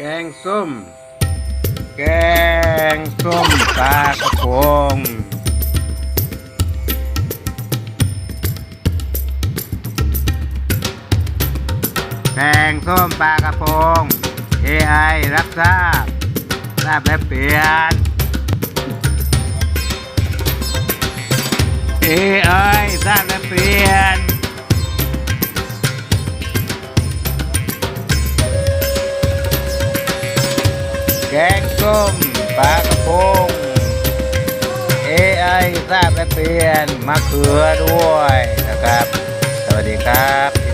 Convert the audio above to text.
แกงส้ม แกงส้มปลากระพงแกงส้มปลากระพง AI รับทราบ ทราบและเปลี่ยน AI ทราบและเปลี่ยน งส้มปลากระพง AI ทราบและเปลี่ยนมะเขือด้วยนะครับ สวัสดีครับ